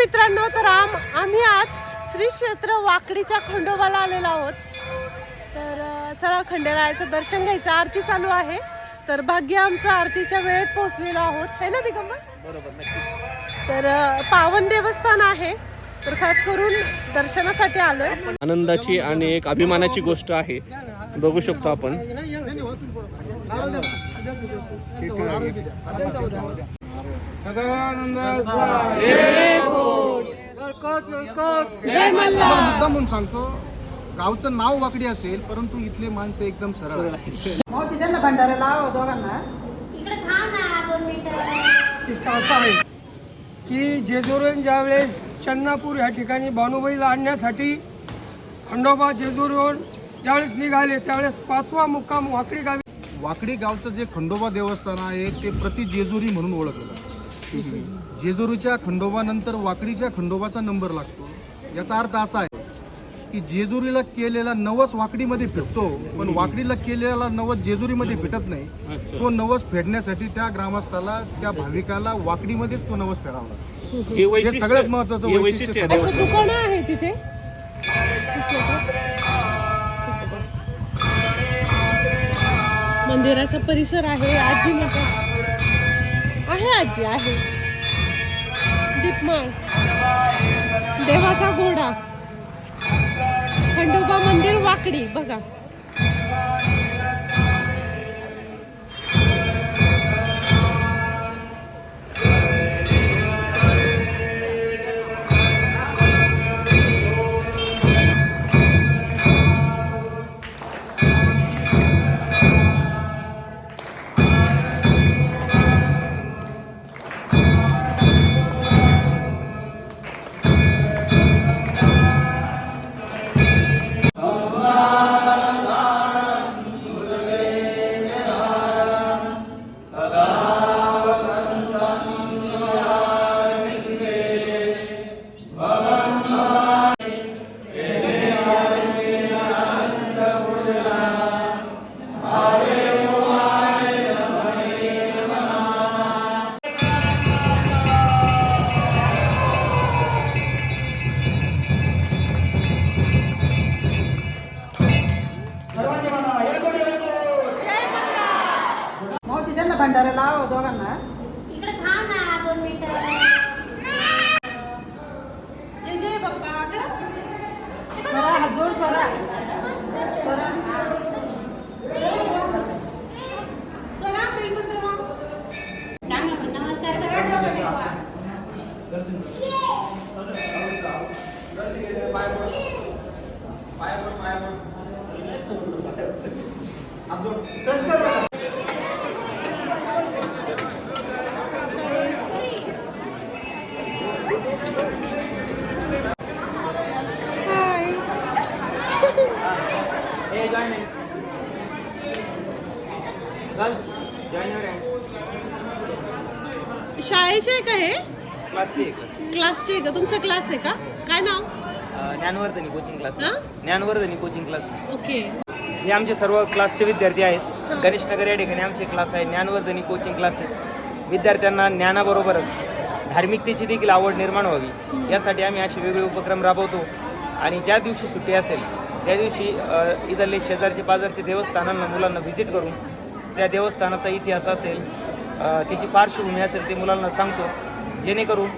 मित्रांनो तर आम आम्ही आज श्री क्षेत्र वाकडीच्या खंडोबाला आलेलो आहोत. तर चला खंडेरायाचं दर्शन घ्यायचं. आरती चालू आहे. तर भाग्य आमचं आरतीच्या वेळेत पोहोचलेलो आहोत. है ना दिगंबर? बरोबर नक्की तर पावन देवस्थान आहे. तर खास करून दर्शनासाठी आलोय. आनंदाची आणि एक अभिमानाची गोष्ट आहे. बघू शकतो आपण. जय मल्हार. मुद्दा म्हणून सांगतो गावचं नाव वाकडी असेल परंतु इथले माणसं एकदम सरळ आहेत. मावशी त्यांना भंडारा लावा दोघांना. असं आहे की जेजुरीहून ज्यावेळेस चन्नापूर ह्या ठिकाणी भानुबाईला आणण्यासाठी खंडोबा जेजुरीहून ज्यावेळेस निघाले त्यावेळेस पाचवा मुक्काम वाकडी गावी. वाकडी गावचं जे खंडोबा देवस्थान आहे ते प्रति जेजुरी म्हणून ओळखलं जातं. जेजुरीच्या खंडोबानंतर वाकडीच्या खंडोबाचा नंबर लागतो. याचा अर्थ असा आहे की जेजुरीला केलेला नवस वाकडीमध्ये फिरतो पण वाकडीला केलेला नवस जेजुरीमध्ये फिटत नाही. तो नवस फेडण्यासाठी त्या ग्रामस्थाला त्या भाविकाला वाकडीमध्येच तो नवस फेडावा. लागतो हे वैशिष्ट्य सगळ्यात महत्त्वाचं हे वैशिष्ट्य आहे तिथे? मंदिराचा परिसर आहे. आजी माता आहे आजी आहे. दीपमाळ देवाचा घोडा. खंडोबा मंदिर वाकडी बघा. भंडारा लावा दोघांना. इकडे थांब ना दोन मिनिटं. जय जय बाप्पा. करा. स्वरा हात जोड स्वरा स्वरा स्वरा, बेलपत्र वा. चांगलं पण नमस्कार करा डोकं टेकवा. हाय शाळेचे आहे का हे क्लासचे आहे का तुमचा क्लास आहे का? काय नाव? ज्ञानवर्धनी कोचिंग क्लासेस हा? Dnyanvardhini coaching classes okay. हे आमचे सर्व क्लासचे विद्यार्थी आहेत. गणेश नगर या ठिकाणी आमचे क्लास आहे. Dnyanvardhini coaching classes. विद्यार्थ्यांना ज्ञानाबरोबरच धार्मिकतेची देखील आवड निर्माण व्हावी. यासाठी आम्ही असे वेगळे उपक्रम राबवतो. आणि ज्या दिवशी सुट्टी असेल त्या दिवशी अ, इथले शेजारचे पाजारचे देवस्थानांना मुलांना व्हिजिट करून त्या देवस्थानाचा इतिहास असेल अ, त्याची पार्श्वभूमी असेल ते मुलांना सांगतो. जेणेकरून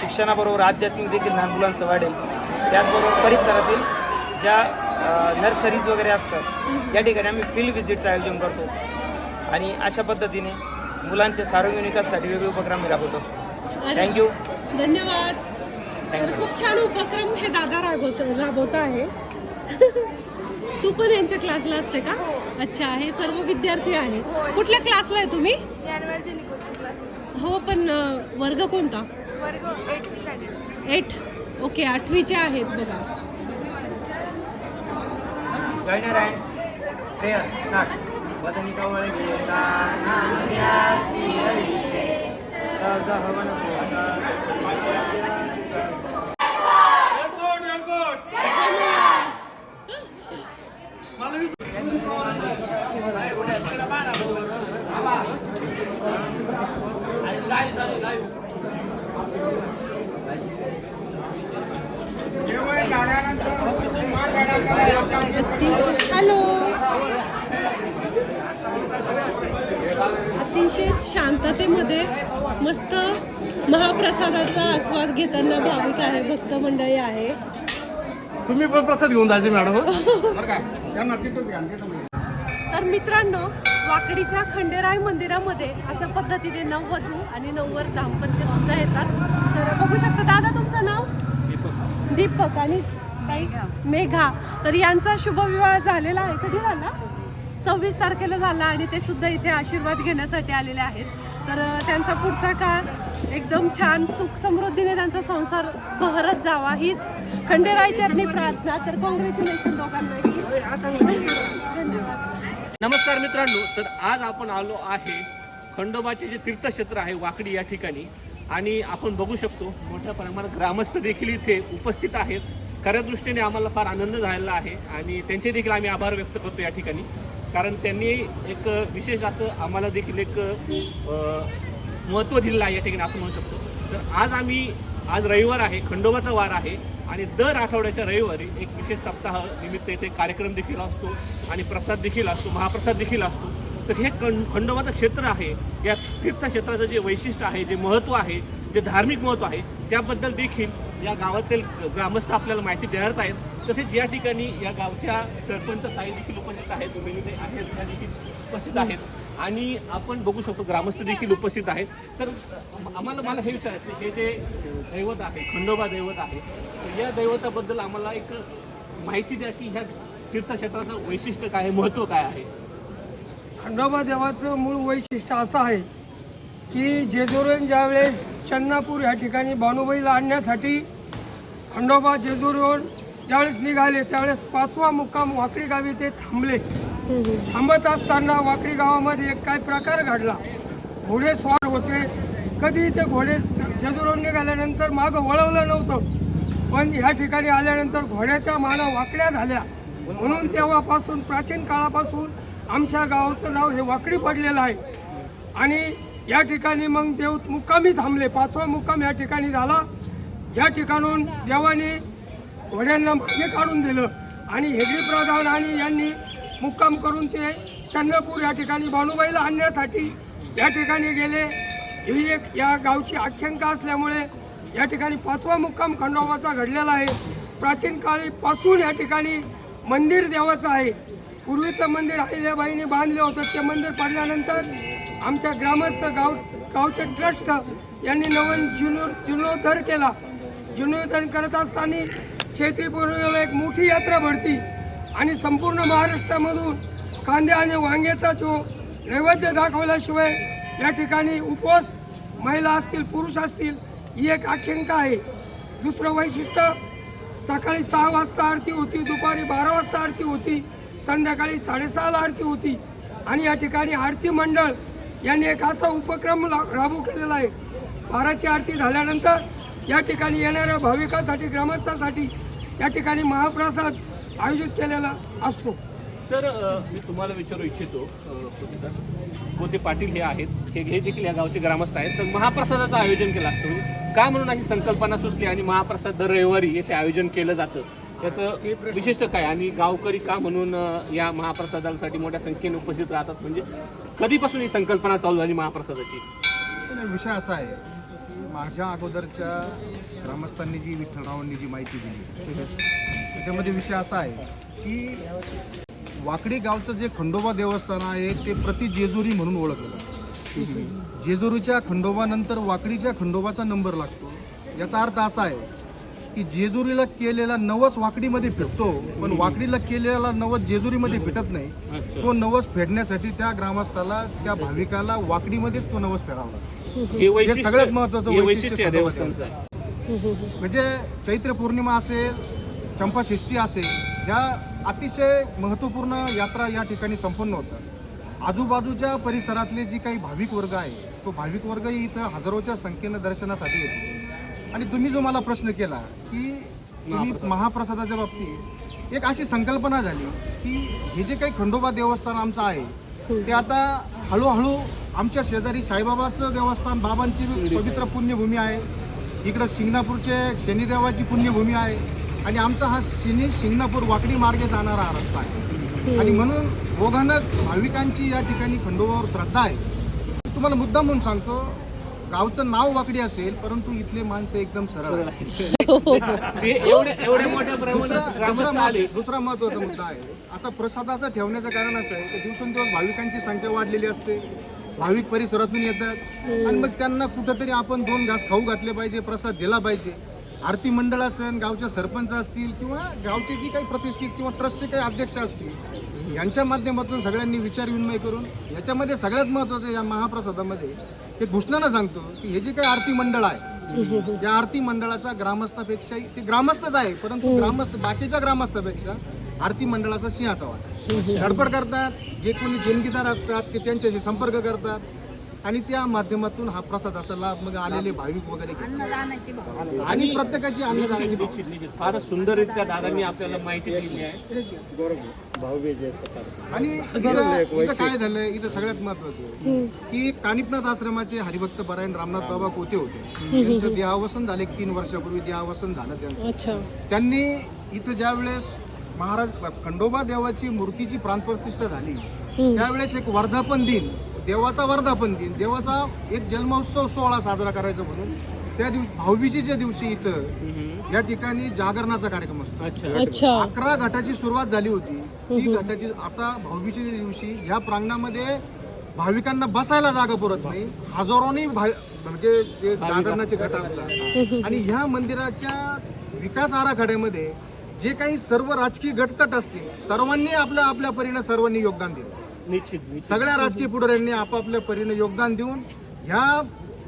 शिक्षणाबरोबर आध्यात्मिक देखील लहान मुलांचं वाढेल. त्याचबरोबर परिसरातील ज्या नर्सरीज वगैरे असतात या ठिकाणी आम्ही फील्ड व्हिजिटचं आयोजन करतो. आणि अशा पद्धतीने मुलांच्या सार्वजनिक विकासासाठी वेगळे उपक्रम राबवत असतो. थँक्यू धन्यवाद. तर खूप छान उपक्रम हे दादा राबवत राबवत आहे. तू पण यांच्या क्लासला असते का? अच्छा हे सर्व विद्यार्थी आहेत. कुठल्या क्लासला आहे तुम्ही? हो पण वर्ग कोणता? वर्ग एट स्टँडर्ड एट? ओके आठवीचे आहेत बघा. घेताना भाविक आहे भक्त मंडळी आहे. तुम्ही पण प्रसाद घेऊन जायचे मॅडम. तर मित्रांनो वाकडीच्या खंडेराय मंदिरामध्ये अशा पद्धतीने नववधू आणि नववर दाम्पत्य सुद्धा येतात. तर बघू शकता दादा तुमचं नाव? दीपक. आणि मेघा. तर यांचा शुभविवाह झालेला आहे. कधी झाला? सव्वीस. तारखेला झाला आणि ते सुद्धा इथे आशीर्वाद घेण्यासाठी आलेले आहेत. तर त्यांचा पुढचा काळ एकदम छान सुख समृद्धीने त्यांचा संसार बहरत जावा. हीच खंडेराय चरणी प्रार्थना. तर कॉंग्रॅच्युलेशन दोघांनाही. नमस्कार मित्रांनो तर आज आपण आलो आहे खंडोबाचे जे तीर्थक्षेत्र आहे वाकडी या ठिकाणी. आणि आपण बघू शकतो मोठ्या प्रमाणात ग्रामस्थ देखील इथे उपस्थित आहेत. खऱ्या दृष्टीने आम्हाला फार आनंद झालेला आहे आणि त्यांचे देखील आम्ही आभार व्यक्त करतो या ठिकाणी. कारण त्यांनी एक विशेष असं आम्हाला देखील एक महत्त्व दिलेलं आहे या ठिकाणी असं म्हणू शकतो. तर आज आम्ही आज रविवार आहे खंडोबाचा वार आहे आणि दर आठवड्याच्या रविवारी एक विशेष सप्ताह निमित्त इथे कार्यक्रम देखील असतो आणि प्रसाद देखील असतो महाप्रसाद देखील असतो. तर हे खंड खंडोबाचं क्षेत्र आहे. या तीर्थक्षेत्राचं जे वैशिष्ट्य आहे जे महत्त्व आहे जे धार्मिक महत्त्व आहे त्याबद्दल देखील या गावातील ग्रामस्थ आपल्याला माहिती देणार आहेत. तसेच या ठिकाणी या गावच्या सरपंच ताई देखील उपस्थित आहेत आहेत त्या देखील उपस्थित आहेत. आणि आपण बघू शकतो ग्रामस्थ देखील उपस्थित आहेत. तर आम्हाला मला हे विचारायचं हे जे दैवत आहे खंडोबा दैवत आहे या दैवताबद्दल आम्हाला एक माहिती द्या की ह्या तीर्थक्षेत्राचं वैशिष्ट्य काय आहे महत्त्व काय आहे? खंडोबा देवाचं मूळ वैशिष्ट्य असं आहे की जेजुरीहून ज्यावेळेस चन्नापूर या ठिकाणी बानुबाईला आणण्यासाठी खंडोबा जेजुरीहून ज्यावेळेस निघाले त्यावेळेस पाचवा मुक्काम वाकडी गावी ते थांबले. थांबत असताना वाकडी गावामध्ये एक काय प्रकार घडला? घोडे स्वार होते. कधी ते घोडे जेजुरीहून निघाल्यानंतर मागं वळवलं नव्हतं. पण ह्या ठिकाणी आल्यानंतर घोड्याच्या माना वाकड्या झाल्या. म्हणून तेव्हापासून प्राचीन काळापासून आमच्या गावाचं नाव हे वाकडी पडलेलं आहे. आणि या ठिकाणी मग देव मुक्कामी थांबले. पाचवा मुक्काम या ठिकाणी झाला. या ठिकाणून देवाने घोड्यांना मागे काढून दिलं. आणि हेगडी प्रधान आणि यांनी मुक्काम करून ते चंद्रपूर या ठिकाणी बानुबाईला आणण्यासाठी या ठिकाणी गेले. ही एक या गावची आख्यांका असल्यामुळे या ठिकाणी पाचवा मुक्काम खंडोबाचा घडलेला आहे. प्राचीन काळीपासून या ठिकाणी मंदिर देवाचं आहे. पूर्वीचं मंदिर अहिल्याबाईने बांधले होतं. ते मंदिर पडल्यानंतर आमच्या ग्रामस्थ गाव गावचे ट्रस्ट यांनी नवीन जीर्णो जीर्णोद्धार केला. जीर्णोद्धार करत असताना चैत्री पौर्णिमेला एक मोठी यात्रा भरती. आणि संपूर्ण महाराष्ट्रामधून कांदे आणि वांग्याचा जो नैवेद्य दाखवल्याशिवाय या ठिकाणी उपवास महिला असतील पुरुष असतील ही एक आख्यांका आहे. दुसरं वैशिष्ट्य सकाळी सहा वाजता आरती होती दुपारी बारा वाजता आरती होती संध्याकाळी साडेसहाला आरती होती. आणि या ठिकाणी आरती मंडळ यांनी एक असा उपक्रम राबू केलेला आहे. बाराची आरती झाल्यानंतर या ठिकाणी येणाऱ्या भाविकांसाठी ग्रामस्थासाठी या ठिकाणी महाप्रसाद आयोजित केलेला असतो. तर मी तुम्हाला विचारू इच्छितो कोते पाटील हे आहेत? हे हे देखील या गावचे ग्रामस्थ आहेत. तर महाप्रसादाचं आयोजन केलं असतं. का म्हणून अशी संकल्पना सुचली आणि महाप्रसाद दर रविवारी येथे आयोजन केलं जातं? याचं विशिष्ट काय? आणि गावकरी का म्हणून या महाप्रसादासाठी मोठ्या संख्येने उपस्थित राहतात? म्हणजे कधीपासून ही संकल्पना चालू झाली महाप्रसादाची? विषय असा आहे माझ्या अगोदरच्या ग्रामस्थांनी जी विठ्ठलरावांनी जी माहिती दिली त्याच्यामध्ये विषय असा आहे की वाकडी गावचं जे खंडोबा देवस्थान आहे ते प्रति जेजुरी म्हणून ओळखलं जातं. जेजुरीच्या खंडोबानंतर वाकडीच्या खंडोबाचा नंबर लागतो. याचा अर्थ असा आहे की जेजुरीला केलेला नवस वाकडीमध्ये फिरतो पण वाकडीला केलेला नवस जेजुरीमध्ये फिटत नाही. तो नवस फेडण्यासाठी त्या ग्रामस्थाला त्या भाविकाला वाकडीमध्येच तो नवस फेडावा लागतो. हे वैशिष्ट्य सगळ्यात महत्त्वाचं हे वैशिष्ट्य वैशिष्ट्य आहे खंडोबाचं. देवस्थानचं. आहे म्हणजे चैत्र पौर्णिमा असेल चंपाषष्ठी असेल ह्या अतिशय महत्त्वपूर्ण यात्रा या ठिकाणी संपन्न होतात. आजूबाजूच्या परिसरातले जी काही भाविक वर्ग आहे तो भाविक वर्गही इथं हजारोच्या संख्येनं दर्शनासाठी येतो. आणि तुम्ही जो मला प्रश्न केला की तुम्ही महाप्रसादाच्या बाबतीत एक अशी संकल्पना झाली की हे जे काही खंडोबा देवस्थान आमचं आहे ते आता हळूहळू आमच्या शेजारी साईबाबाचं देवस्थान बाबांची पवित्र पुण्यभूमी आहे. इकडं शिंगणापूरचे शनिदेवाची पुण्यभूमी आहे. आणि आमचा हा सिनी शिंगणापूर वाकडी मार्गे जाणारा हा रस्ता आहे. आणि म्हणून ओघानक भाविकांची या ठिकाणी खंडोबावर श्रद्धा आहे. तुम्हाला मुद्दा म्हणून सांगतो गावचं नाव वाकडी असेल परंतु इथले माणसं एकदम सरळ दुसरा महत्त्वाचा मुद्दा आहे. आता प्रसादाचं ठेवण्याचं कारण असं आहे की दिवसेंदिवस भाविकांची संख्या वाढलेली असते. भाविक परिसरातून येतात. आणि मग त्यांना कुठंतरी आपण दोन घास खाऊ घातले पाहिजे प्रसाद दिला पाहिजे. आरती मंडळ असेल गावचे सरपंच असतील किंवा गावचे जी काही प्रतिष्ठित किंवा ट्रस्टचे काही अध्यक्ष असतील यांच्या माध्यमातून सगळ्यांनी विचार विनिमय करून याच्यामध्ये सगळ्यात महत्त्वाचं या महाप्रसादामध्ये ते घोषणानं सांगतो की हे जे काही आरती मंडळ आहे या आरती मंडळाचा ग्रामस्थापेक्षाही ते ग्रामस्थच आहे परंतु ग्रामस्थ बाकीच्या ग्रामस्थापेक्षा आरती मंडळाचा सिंहाचा वाटा धडपड करतात जे कोणी देणगीदार असतात ते त्यांच्याशी संपर्क करतात. आणि त्या माध्यमातून हा प्रसादाचा लाभ मग आलेले भाविक वगैरे घेतात. आणि प्रत्येकाची अन्नदानाची भावना. फारच सुंदररित्या दादांनी आपल्याला माहिती दिली आहे. आणि इथं इथं काय झालंय? इथं सगळ्यात महत्वाचं की कानिपनाथ आश्रमाचे हरिभक्त परायण रामनाथ बाबा कोते होते. त्यांचं देहावसन झाले तीन वर्षापूर्वी देहावसन झालं त्यांचं. अच्छा. त्यांनी इथं ज्या वेळेस महाराज खंडोबा देवाची मूर्तीची प्राणप्रतिष्ठा झाली. त्यावेळेस एक वर्धापन दिन देवाचा वर्धापन दिन देवाचा एक जन्मोत्सव सोहळा साजरा करायचा म्हणून त्या दिवशी भाऊबीजेच्या दिवशी इथं या ठिकाणी जागरणाचा कार्यक्रम असतो. अकरा घाटाची सुरुवात झाली होती. ती घाटाची आता भाऊबीजेच्या दिवशी ह्या प्रांगणामध्ये भाविकांना बसायला जागा पुरत नाही हजारोनी म्हणजे जे जागरणाचे घट असतात. आणि ह्या मंदिराच्या विकास आराखड्यामध्ये जे काही सर्व राजकीय गटतट असतील सर्वांनी आपल्या आपल्या परीनं सर्वांनी योगदान दिलं. निश्चित सगळ्या राजकीय पुढाऱ्यांनी आपापल्या परीनं योगदान देऊन ह्या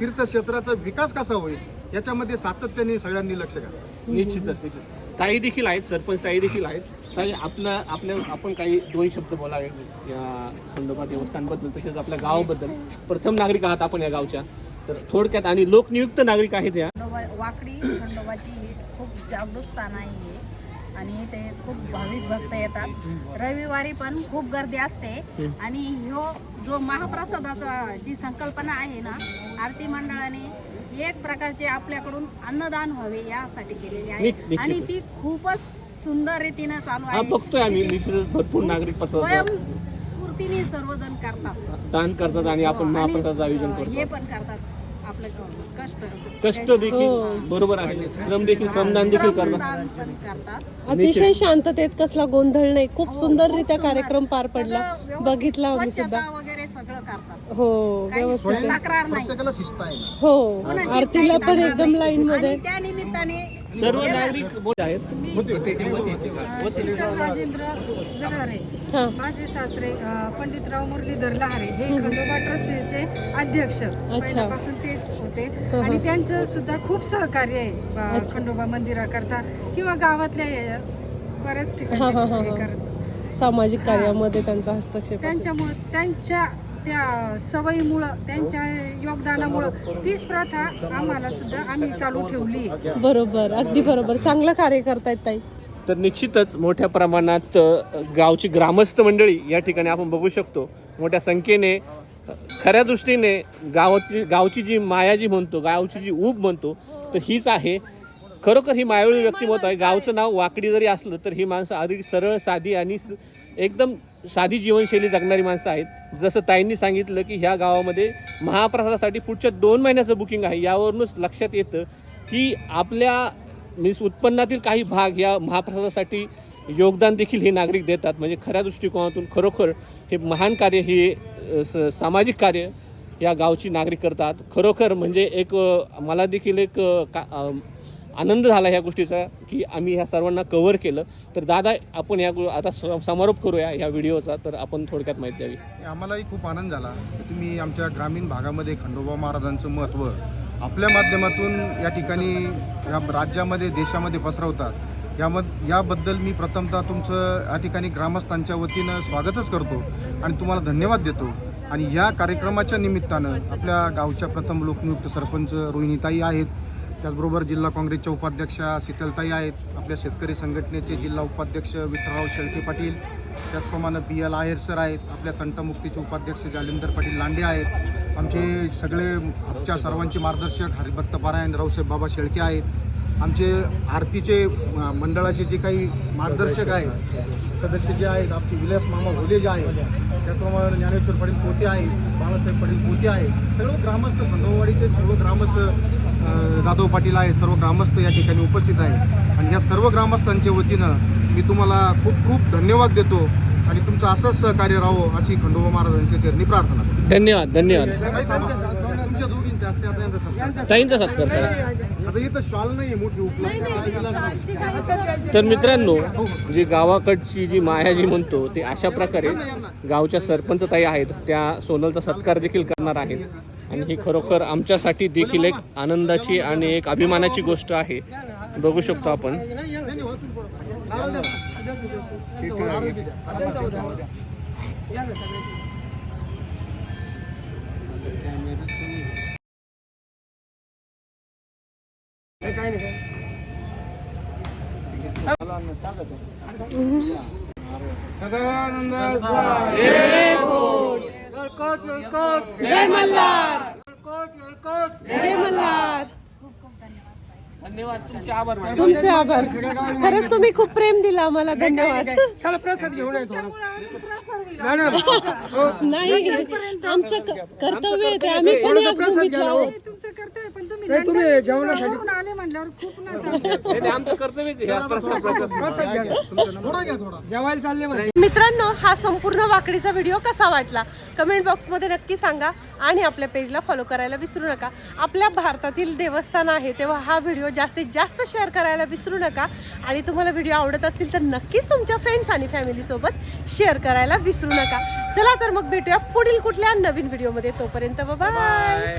तीर्थक्षेत्राचा विकास कसा होईल याच्यामध्ये सातत्याने सगळ्यांनी लक्ष घातलं निश्चितच निश्चित. ताई देखील आहेत सरपंच ताई देखील आहेत. ताई आपला आपल्या आपण काही दोन शब्द बोलावे या खंडोबा देवस्थानबद्दल तसेच आपल्या गावाबद्दल. प्रथम नागरिक आहात आपण या गावच्या. तर थोडक्यात आणि लोकनियुक्त नागरिक आहेत या. वाकडी खंडोबाची खूप जागृत स्थान आहे. आणि ते खूप भाविक भक्त येतात. रविवारी पण खूप गर्दी असते. आणि ह्यो जो महाप्रसादाचा जी संकल्पना आहे ना आरती मंडळाने एक प्रकारचे आपल्याकडून अन्नदान व्हावे यासाठी केलेली आहे. आणि ती खूपच सुंदर रीतीनं चालू हा आहे. बघतोय आम्ही. भरपूर नागरिक स्वयंस्फूर्तीने सर्वजण करतात. दान करतात आणि आपण आणि, महाप्रसादाचं आयोजन करतो हे पण करतात आपलं कष्ट देखील बरोबर आहे. श्रम देखील श्रमदान देखील करतात. अतिशय शांततेत कसला गोंधळ नाही. खूप हो, सुंदररित्या सुंदर. कार्यक्रम पार पडला. बघितला आम्ही स्वच्छता सुद्धा. वगैरे सगळं करतात. हो व्यवस्थित तक्रार नाही. प्रत्येकाला शिस्त आहे ना. हो आरतीला पण एकदम. लाईन मध्ये आणि त्या निमित्ताने सर्व नागरिक बोल आहेत. शिखर राजेंद्र लहारे हा. माझे सासरे अ, पंडितराव मुरलीधर लहारे हे खंडोबा ट्रस्टीचे अध्यक्ष. पहिल्यापासून तेच होते. आणि त्यांचं सुद्धा खूप सहकार्य आहे खंडोबा मंदिराकरता किंवा गावातल्या बऱ्याच ठिकाणी हे करत. सामाजिक कार्यामध्ये त्यांचा हस्तक्षेप. त्यांच्यामुळं त्यांच्या त्या सवयीमुळं त्यांच्या योगदानामुळं तीच प्रथा आम्हाला सुद्धा आम्ही चालू ठेवली बरोबर अगदी बरोबर. चांगलं कार्य करतायत ताई. तर निश्चितच मोठ्या प्रमाणात गावची ग्रामस्थ मंडळी या ठिकाणी आपण बघू शकतो. मोठ्या संख्येने खऱ्या दृष्टीने गावाची गावची जी माया जी म्हणतो गावची जी ऊब म्हणतो तर हीच आहे. खरोखर ही मायाळू व्यक्तिमत्व आहे. गावचं नाव वाकडी जरी असलं तर ही माणसं अधिक सरळ साधी आणि स- एकदम साधी जीवनशैली जगणारी माणसं आहेत. जसं ताईंनी सांगितलं की ह्या गावामध्ये महाप्रसादासाठी पुढच्या दोन महिन्याचं बुकिंग आहे. यावरूनच लक्षात येतं की आपल्या मीन्स उत्पन्नातील काही भाग या महाप्रसादासाठी योगदान देखील हे नागरिक देतात. म्हणजे खऱ्या दृष्टिकोनातून खरोखर हे महान कार्य हे स- सामाजिक कार्य या गावची नागरिक करतात. खरोखर म्हणजे एक मला देखील एक का आनंद झाला ह्या गोष्टीचा की आम्ही ह्या सर्वांना कव्हर केलं. तर दादा आपण या गो- आता स- समारोप करूया या व्हिडिओचा तर आपण थोडक्यात माहिती द्यावी. आम्हालाही खूप आनंद झाला. की तुम्ही आमच्या ग्रामीण भागामध्ये खंडोबा महाराजांचं महत्त्व आपल्या माध्यमातून या ठिकाणी या राज्यामध्ये देशामध्ये पसरवतात. यामद याबद्दल मी प्रथमतः तुमचं या ठिकाणी ग्रामस्थांच्या वतीनं स्वागतच करतो आणि तुम्हाला धन्यवाद देतो. आणि या कार्यक्रमाच्या निमित्तानं आपल्या गावच्या प्रथम लोकनियुक्त सरपंच रोहिणीताई आहेत. त्याचबरोबर जिल्हा काँग्रेसच्या उपाध्यक्षा शीतलताई आहेत. आपल्या शेतकरी संघटनेचे जिल्हा उपाध्यक्ष विठ्ठलराव शेळके पाटील त्याचप्रमाणे पी एल आयर सर आहेत. आपल्या तंटमुक्तीचे उपाध्यक्ष जालिंदर पाटील लांडे आहेत. आमचे सगळे आमच्या सर्वांचे मार्गदर्शक हरिभक्त पारायण रावसाहेब बाबा शेळके आहेत. आमचे आरतीचे मंडळाचे जे काही मार्गदर्शक आहेत सदस्य जे आहेत आमचे विलास मामा भोले जे आहेत त्याचप्रमाणे ज्ञानेश्वर पाटील पोते आहेत बाळासाहेब पाटील पोते आहेत सर्व ग्रामस्थ खंडोवाडीचे सर्व ग्रामस्थ जाधव पाटील आहेत सर्व ग्रामस्थ या ठिकाणी उपस्थित आहेत. आणि या सर्व ग्रामस्थांच्या वतीनं मी तुम्हाला खूप खूप धन्यवाद देतो आणि तुमचं असंच सहकार्य राहावं अशी खंडोबा महाराजांच्या चरणी प्रार्थना करतो. धन्यवाद धन्यवाद. तुमच्या दोघींच्या असते आता यांचा सत्कार. आता इथं शॉल नाही मोठी उपलब्ध. तर मित्रांनो जी गावाकडची जी माया जी म्हणतो ते अशा प्रकारे गावच्या सरपंच ताई आहेत त्या सोनलचा सत्कार देखील करणार आहेत आणि ही खरोखर आमच्यासाठी देखील एक आनंदाची आणि एक अभिमानाची गोष्ट आहे बघू शकतो आपण काय नाही काय कोट कोट जय मल्हार कोट कोट जय मल्हार धन्यवाद तुमचे आभार. तुमचे आभार खरंच तुम्ही खूप प्रेम दिलं आम्हाला धन्यवाद चला प्रसाद घेऊन येतो मॅडम. नाही आमचं कर्तव्य आहे ते आम्ही पण प्रसाद. हो. तुमचं कर्तव्य पण तुम्ही नाही, तुम्ही जेवणासाठी- म्हणल्यावर खूप ना चालतं. नाही, नाही, आमचं कर्तव्यच आहे. हा प्रसाद प्रसाद प्रसाद घ्या. ना. थोडा घ्या थोडा. जेवायला चालले म्हणजे मित्रांनो हा संपूर्ण वाकडीचा व्हिडिओ कसा वाटला? कमेंट बॉक्समध्ये नक्की सांगा आणि आपल्या पेजला फॉलो करायला विसरू नका. आपल्या भारतातील देवस्थान आहे तेव्हा हा व्हिडिओ जास्तीत जास्त शेअर करायला विसरू नका. आणि तुम्हाला व्हिडिओ आवडत असतील तर नक्कीच तुमच्या फ्रेंड्स आणि फॅमिलीसोबत शेअर करायला विसरू नका. चला तर मग भेटूया पुढील कुठल्या नवीन व्हिडिओमध्ये. तोपर्यंत बाय बाय